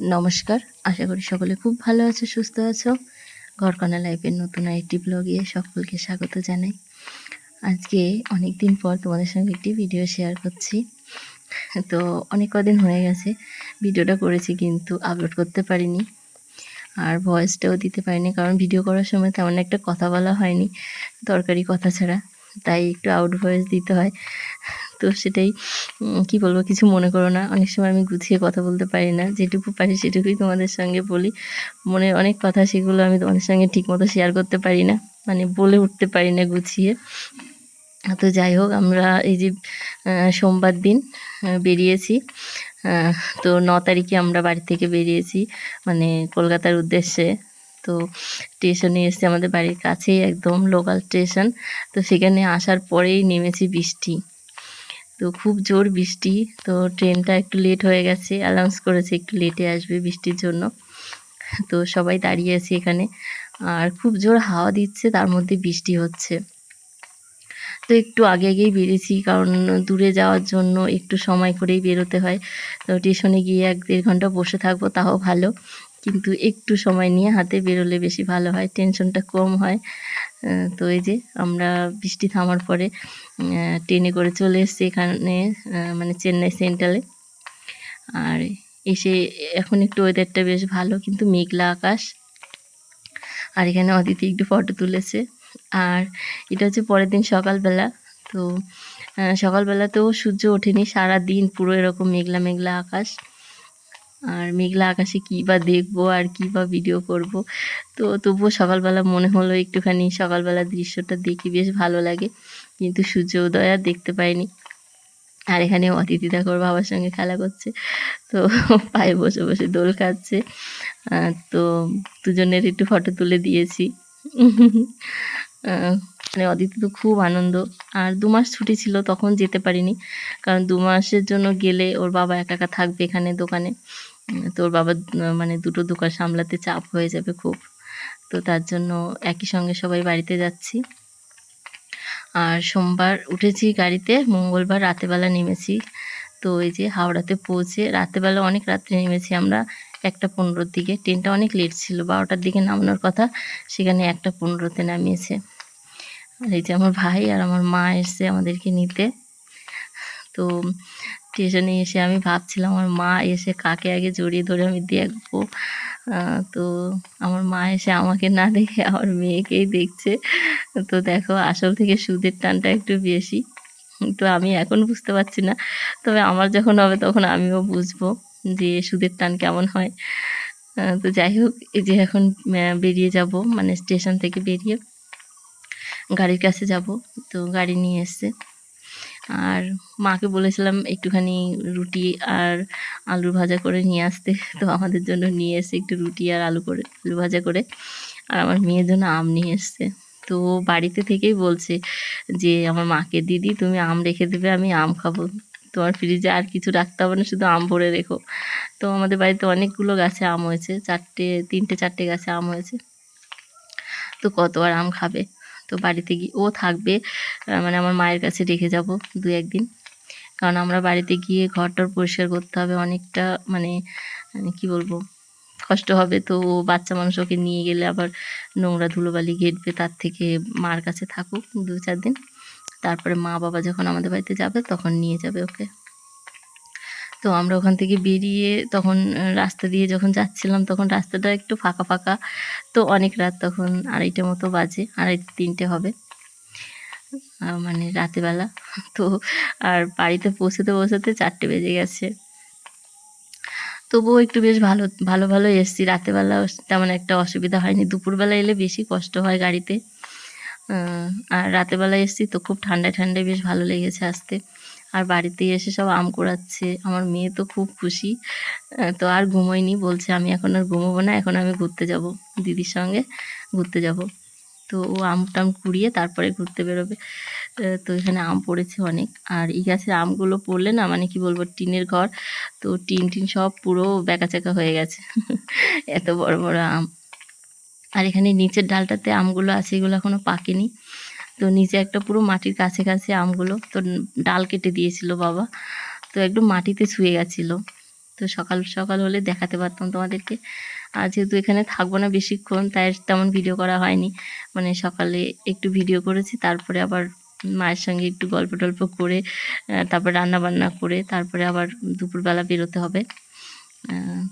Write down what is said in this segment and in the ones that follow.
নমস্কার। আশা করি সকলে খুব ভালো আছো, সুস্থ আছো। ঘরকনা লাইফের নতুন একটি ব্লগে সকলকে স্বাগত জানাই। আজকে অনেক দিন পর তোমাদের সঙ্গে একটি ভিডিও শেয়ার করছি। তো অনেক কদিন হয়ে গেছে ভিডিওটা করেছি কিন্তু আপলোড করতে পারিনি। আর ভয়েসটাও দিতে পারিনি, কারণ ভিডিও করার সময় তেমন একটা কথা বলা হয়নি, দরকারি কথা ছাড়া। তাই একটু আউট ভয়েস দিতে হয়। তো সেটাই কি বলব, কিছু মনে করো না। অনেক সময় আমি গুছিয়ে কথা বলতে পারি না। যেটুকু পারি সেটুকুই তোমাদের সঙ্গে বলি। মনে অনেক কথা সেগুলো আমি তোমাদের সঙ্গে ঠিকমতো শেয়ার করতে পারি না। মানে বলে উঠতে পারি না গুছিয়ে। তো যাই হোক, আমরা এই যে সোমবার দিন বেরিয়েছি। তো ন তারিখে আমরা বাড়ি থেকে বেরিয়েছি মানে কলকাতার উদ্দেশ্যে। তো স্টেশনে এসে আমাদের বাড়ির কাছেই একদম লোকাল স্টেশন তো সেখানে আসার পরেই নেমেছি বৃষ্টি। তো খুব জোর বৃষ্টি, তো ট্রেনটা একটু লেট হয়ে গেছে অ্যানাউন্স করেছে একটু লেটে আসবে বৃষ্টির জন্য। তো সবাই দাঁড়িয়ে আছি এখানে, আর খুব জোর হাওয়া দিচ্ছে, তার মধ্যে বৃষ্টি হচ্ছে। তো একটু আগে আগেই বেরিয়েছি, কারণ দূরে যাওয়ার জন্য একটু সময় করেই বেরোতে হয়। তো স্টেশনে গিয়ে এক দেড় ঘণ্টা বসে থাকব, তাও ভালো। কিন্তু একটু সময় নিয়ে হাতে বেরোলে বেশি ভালো হয় টেনশনটা কম হয়। তো এই যে আমরা বৃষ্টি থামার পরে ট্রেনে করে চলে এসেছি এখানে মানে চেন্নাই সেন্ট্রালে আর এসে এখন একটু ওয়েদারটা বেশ ভালো, কিন্তু মেঘলা আকাশ। আর এখানে অদিতি একটু ফটো তুলেছে। আর এটা হচ্ছে পরের দিন সকালবেলা। তো সকালবেলাতেও সূর্য ওঠেনি সারা দিন পুরো এরকম মেঘলা মেঘলা আকাশ। আর মেঘলা আকাশে কী বা দেখব আর কী বা ভিডিও করব। তো তবুও সকালবেলা মনে হলো একটুখানি সকালবেলা দৃশ্যটা দেখি বেশ ভালো লাগে। কিন্তু সূর্য উদয় আর দেখতে পাইনি। আর এখানে অতিথি দেখো বাবার সঙ্গে খেলা করছে। তো পায়ে বসে বসে দোল খাচ্ছে। তো দুজনের একটু ফটো তুলে দিয়েছি। মানে অদিতি তো খুব আনন্দ। আর দু মাস ছুটি ছিল, তখন যেতে পারিনি। কারণ দু মাসের জন্য গেলে ওর বাবা একা একা থাকবে এখানে দোকানে। উম, তো বাবা মানে দুটো দোকান সামলাতে চাপ হয়ে যাবে খুব। তো তার জন্য একই সঙ্গে সবাই বাড়িতে যাচ্ছি। আর সোমবার উঠেছি গাড়িতে মঙ্গলবার রাতেবেলা নেমেছি। তো এই যে হাওড়াতে পৌঁছে রাতেবেলা অনেক রাত্রে নেমেছি আমরা একটা পনেরোর দিকে। ট্রেনটা অনেক লেট ছিল বারোটার দিকে নামানোর কথা সেখানে একটা পনেরোতে নামিয়েছে। আর এই যে আমার ভাই আর আমার মা এসছে আমাদেরকে নিতে। তো স্টেশনে এসে আমি ভাবছিলাম, আমার মা এসে কাকে আগে জড়িয়ে ধরে আমি দেখব? তো আমার মা এসে আমাকে না দেখে আমার মেয়েকেই দেখছে। তো দেখো, আসল থেকে সুদের টানটা একটু বেশি। তো আমি এখন বুঝতে পারছি না। তবে আমার যখন হবে তখন আমিও বুঝব যে সুদের টান কেমন হয়। তো যাই হোক, এই যে এখন বেরিয়ে যাব মানে স্টেশন থেকে বেরিয়ে গাড়ির কাছে যাব। তো গাড়ি নিয়ে এসছে। আর মাকে বলেছিলাম একটুখানি রুটি আর আলু ভাজা করে নিয়ে আসতে। তো আমাদের জন্য নিয়ে এসে একটু রুটি আর আলু করে, আলু ভাজা করে। আর আমার মেয়ের জন্য আম নিয়ে এসছে। তো বাড়িতে থেকেই বলছে যে, আমার মাকে দিদি, তুমি আম রেখে দেবে, আমি আম খাব। তোমার ফ্রিজে আর কিছু রাখতে হবে না, শুধু আম ভরে রেখো। তো আমাদের বাড়িতে অনেকগুলো গাছে আম হয়েছে, চারটে, তিনটে, চারটে গাছে আম হয়েছে। তো কত আর আম খাবে? তো বাড়িতে গিয়ে, ও থাকবে মানে আমার মায়ের কাছে রেখে যাব দু একদিন। কারণ আমরা বাড়িতে গিয়ে ঘরটর পরিষ্কার করতে হবে, অনেকটা মানে মানে কি বলব, কষ্ট হবে। তো ও বাচ্চা মানুষ ওকে নিয়ে গেলে আবার নোংরা ধুলোবালি ঘেটবে, তার থেকে মার কাছে থাকুক দু চার দিন। তারপরে মা বাবা যখন আমাদের বাড়িতে যাবে, তখন নিয়ে যাবে ওকে। তো আমরা ওখান থেকে বেরিয়ে তখন রাস্তা দিয়ে যখন যাচ্ছিলাম তখন রাস্তাটা একটু ফাঁকা ফাঁকা। তো অনেক রাত তখন আড়াইটে মতো বাজে, আড়াই তিনটে হবে। মানে রাতেবেলা। তো আর বাড়িতে পৌঁছতে পৌঁছতে চারটে বেজে গেছে। তবুও একটু বেশ ভালো ভালো ভালো এসছি। রাতেবেলা তেমন একটা অসুবিধা হয়নি। দুপুরবেলা এলে বেশি কষ্ট হয় গাড়িতে। আর রাতেবেলা এসছি তো খুব ঠান্ডায় ঠান্ডায় বেশ ভালো লেগেছে আসতে। আর বাড়িতে এসে সব আম কুড়াচ্ছে। আমার মেয়ে তো খুব খুশি। তো আর ঘুমোয়নি। বলছে, আমি এখন আর ঘুমোবো না, এখন আমি ঘুরতে যাব। দিদির সঙ্গে ঘুরতে যাব। তো ও আম টাম কুড়িয়ে তারপরে ঘুরতে বেরোবে। তো এখানে আম পড়েছে অনেক। আর এই গাছের আমগুলো পড়লে না মানে কি বলব, টিনের ঘর। তো টিন টিন সব পুরো ব্যাকাচাকা হয়ে গেছে। এত বড় বড় আম। আর এখানে নিচের ডালটাতে আমগুলো আছে, এগুলো এখনও পাকেনি। তো নিচে একটা পুরো মাটির কাছে কাছে আমগুলো তো ডাল কেটে দিয়েছিল বাবা। তো একদম মাটিতে ছুঁয়ে গেছিল। তো সকাল সকাল হলে দেখাতে পারতাম তোমাদেরকে। আর যেহেতু এখানে থাকব না বেশিক্ষণ, তাই তেমন ভিডিও করা হয়নি। মানে সকালে একটু ভিডিও করেছি, তারপরে আবার মায়ের সঙ্গে একটু গল্প টল্প করে তারপর রান্না বান্না করে, তারপরে আবার দুপুরবেলা বেরোতে হবে।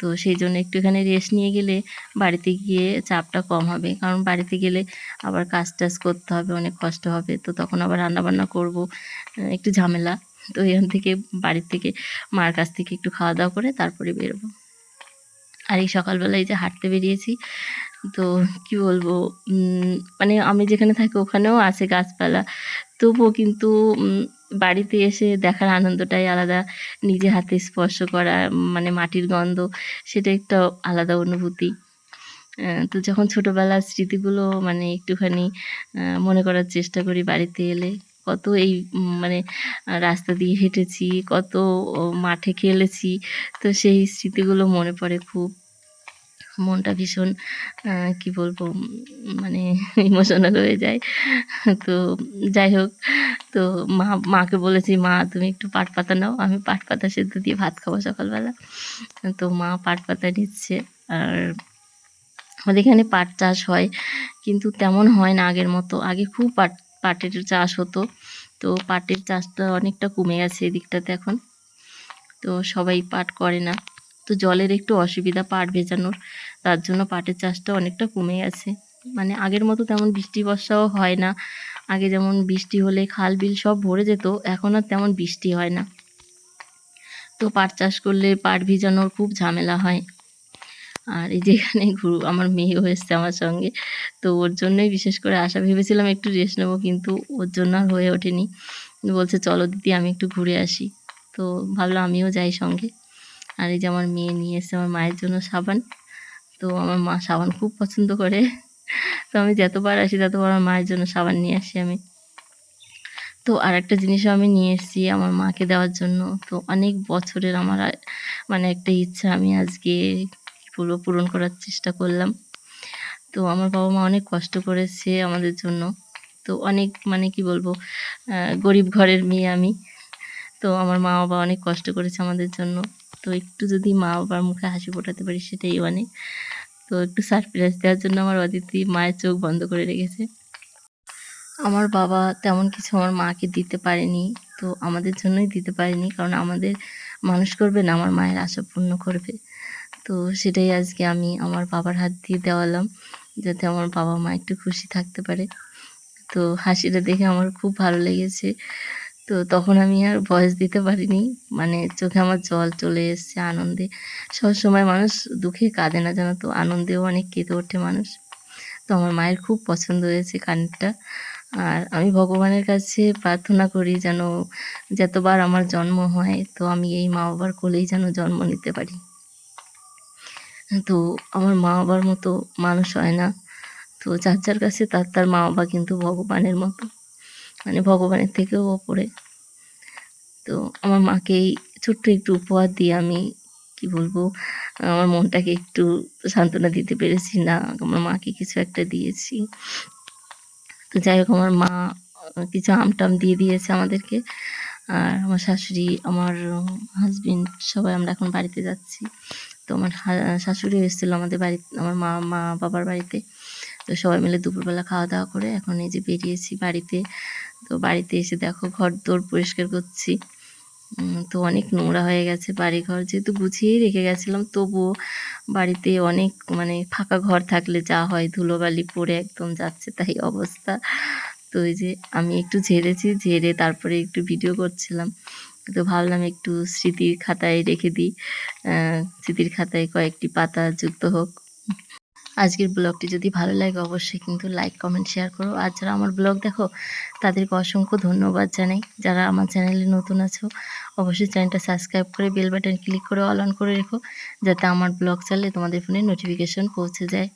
তো সেই জন্য একটুখানি রেস্ট নিয়ে গেলে বাড়িতে গিয়ে চাপটা কম হবে। কারণ বাড়িতে গেলে আবার কাজ টাজ করতে হবে, অনেক কষ্ট হবে। তো তখন আবার রান্না বান্না করব একটু ঝামেলা। তো এখান থেকে বাড়ির থেকে মার কাছ থেকে একটু খাওয়া দাওয়া করে তারপরে বেরোবো। আর এই সকালবেলায় যে হাঁটতে বেরিয়েছি তো কি বলব মানে আমি যেখানে থাকি ওখানেও আছে গাছপালা। তবুও কিন্তু বাড়িতে এসে দেখার আনন্দটাই আলাদা। নিজে হাতে স্পর্শ করা মানে মাটির গন্ধ, সেটা একটা আলাদা অনুভূতি। তো যখন ছোটোবেলার স্মৃতিগুলো মানে একটুখানি মনে করার চেষ্টা করি বাড়িতে এলে, কত এই মানে রাস্তা দিয়ে হেঁটেছি, কত মাঠে খেলেছি, তো সেই স্মৃতিগুলো মনে পড়ে খুব। মনটা ভীষণ কি বলব মানে ইমোশনাল হয়ে যায়। তো যাই হোক, তো মা, মাকে বলেছি, মা, তুমি একটু পাট পাতা নাও। আমি পাট পাতা সেদ্ধ দিয়ে ভাত খাব সকালবেলা। তো মা পাট পাতা নিচ্ছে। আর আমাদের এখানে পাট চাষ হয়, কিন্তু তেমন হয় না আগের মতো। আগে খুব পাট, পাটের চাষ হতো। তো পাটের চাষটা অনেকটা কমে গেছে এদিকটাতে এখন। তো সবাই পাট করে না। তো জলের একটু অসুবিধা পাট ভেজানোর, তার জন্য পাটের চাষটা অনেকটা কমে গেছে। মানে আগের মতো তেমন বৃষ্টি বর্ষাও হয় না। আগে যেমন বৃষ্টি হলে খাল বিল সব ভরে যেত, এখন আর তেমন বৃষ্টি হয় না। তো পাট চাষ করলে পাট ভিজানোর খুব ঝামেলা হয়। আর এই যেখানে ঘুরু, আমার মেয়েও এসছে আমার সঙ্গে, তো ওর জন্যই বিশেষ করে আশা ভেবেছিলাম একটু রেস্ট নেব, কিন্তু ওর জন্য আর হয়ে ওঠেনি। বলছে, চলো দিদি, আমি একটু ঘুরে আসি। তো ভাবলাম, আমিও যাই সঙ্গে। আর এই যে আমার মেয়ে নিয়ে এসছে আমার মায়ের জন্য সাবান। তো আমার মা সাবান খুব পছন্দ করে। তো আমি যতবার আসি ততবার আমার মায়ের জন্য সাবান নিয়ে আসি আমি। তো আর একটা জিনিসও আমি নিয়ে এসেছি আমার মাকে দেওয়ার জন্য। তো অনেক বছরের আমার মানে একটা ইচ্ছা আমি আজকে পুরো পূরণ করার চেষ্টা করলাম। তো আমার বাবা মা অনেক কষ্ট করেছে আমাদের জন্য। তো অনেক মানে কি বলব গরিব ঘরের মেয়ে আমি। তো আমার মা বাবা অনেক কষ্ট করেছে আমাদের জন্য। তো একটু যদি মা বাবার মুখে হাসি ফোটাতে পারি সেটাই অনেক। তো একটু সারপ্রাইজ দেওয়ার জন্য আমার অদিতি মায়ের চোখ বন্ধ করে রেখেছে। আমার বাবা তেমন কিছু আমার মাকে দিতে পারেনি, তো আমাদের জন্যই দিতে পারেনি কারণ আমাদের মানুষ করবে না, আমার মায়ের আশা পূর্ণ করবে। তো সেটাই আজকে আমি আমার বাবার হাত দিয়ে দেওয়ালাম যাতে আমার বাবা মা একটু খুশি থাকতে পারে। তো হাসিটা দেখে আমার খুব ভালো লেগেছে। তো তখন আমি আর ভয়েস দিতে পারিনি। মানে চোখে আমার জল চলে এসছে আনন্দে। সবসময় মানুষ দুঃখে কাঁদে না জানো তো? আনন্দেও অনেক কেঁদে ওঠে মানুষ। তো আমার মায়ের খুব পছন্দ হয়েছে কানেরটা আর আমি ভগবানের কাছে প্রার্থনা করি যেন যতবার আমার জন্ম হয়, তো আমি এই মা বাবার কোলেই যেন জন্ম নিতে পারি। তো আমার মা বাবার মতো মানুষ হয় না। তো যার যার কাছে তার তার মা বাবা কিন্তু ভগবানের মতো। মানে ভগবানের থেকেও ওপরে। তো আমার মাকে এই ছোট্ট একটু উপহার দিয়ে আমি, কি বলব, আমার মনটাকে একটু সান্ত্বনা দিতে পেরেছি, না, আমার মাকে কিছু একটা দিয়েছি। তো যাই হোক, আমার মা কিছু আম টাম দিয়ে দিয়েছে আমাদেরকে। আর আমার শাশুড়ি, আমার হাজবেন্ড সবাই আমরা এখন বাড়িতে যাচ্ছি। তো আমার শাশুড়ি এসেছিল আমাদের বাড়ি আমার মা মা, বাবার বাড়িতে। তো সবাই মিলে দুপুরবেলা খাওয়া দাওয়া করে এখন এই যে বেরিয়েছি বাড়িতে। তো বাড়িতে এসে দেখো ঘর দোর পরিষ্কার করছি। তো অনেক নোংরা হয়ে গেছে বাড়ি ঘর যেহেতু গুছিয়েই রেখে গেছিলাম, তবুও বাড়িতে অনেক মানে ফাঁকা ঘর থাকলে যা হয়, ধুলোবালি পড়ে একদম যাচ্ছে তাই অবস্থা। তো এই যে আমি একটু ঝেড়েছি, ঝেড়ে তারপরে একটু ভিডিও করছিলাম। তো ভাবলাম একটু স্মৃতির খাতায় রেখে দিই। স্মৃতির খাতায় কয়েকটি পাতা যুক্ত হোক। আজকের ব্লগটি যদি ভালো লাগে অবশ্যই কিন্তু লাইক কমেন্ট শেয়ার করো। আর যারা আমার ব্লগ দেখো, তাদেরকে অসংখ্য ধন্যবাদ জানাই। যারা আমার চ্যানেলে নতুন আছো, অবশ্যই চ্যানেলটা সাবস্ক্রাইব করে বেল বাটন ক্লিক করে অল অন করে রেখো, যাতে আমার ব্লগ চাইলে তোমাদের ফোনে নোটিফিকেশন পৌঁছে যায়।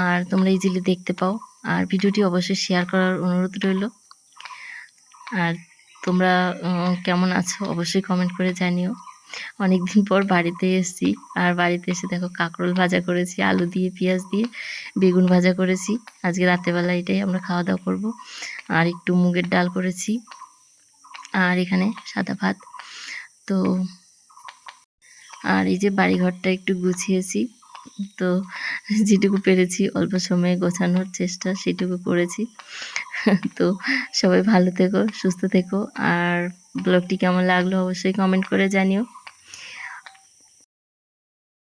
আর তোমরা ইজিলি দেখতে পাও। আর ভিডিওটি অবশ্যই শেয়ার করার অনুরোধ রইল। আর তোমরা কেমন আছো, অবশ্যই কমেন্ট করে জানিও। অনেক দিন পর বাড়িতে এসেছি। আর বাড়িতে এসে দেখো কাঁকরোল ভাজা করেছি, আলু দিয়ে, পেঁয়াজ দিয়ে, বেগুন ভাজা করেছি। আজকে রাত্রেবেলা এটাই আমরা খাওয়া দাওয়া করব। আর একটু মুগের ডাল করেছি। আর এখানে সাদা ভাত। তো আর এই যে বাড়িঘরটা একটু গুছিয়েছি। তো যেটুকু পেরেছি অল্প সময়ে গোছানোর চেষ্টা সেটুকু করেছি। তো সবাই ভালো থেকো, সুস্থ থেকো। আর ব্লগটি কেমন লাগল অবশ্যই কমেন্ট করে জানিও।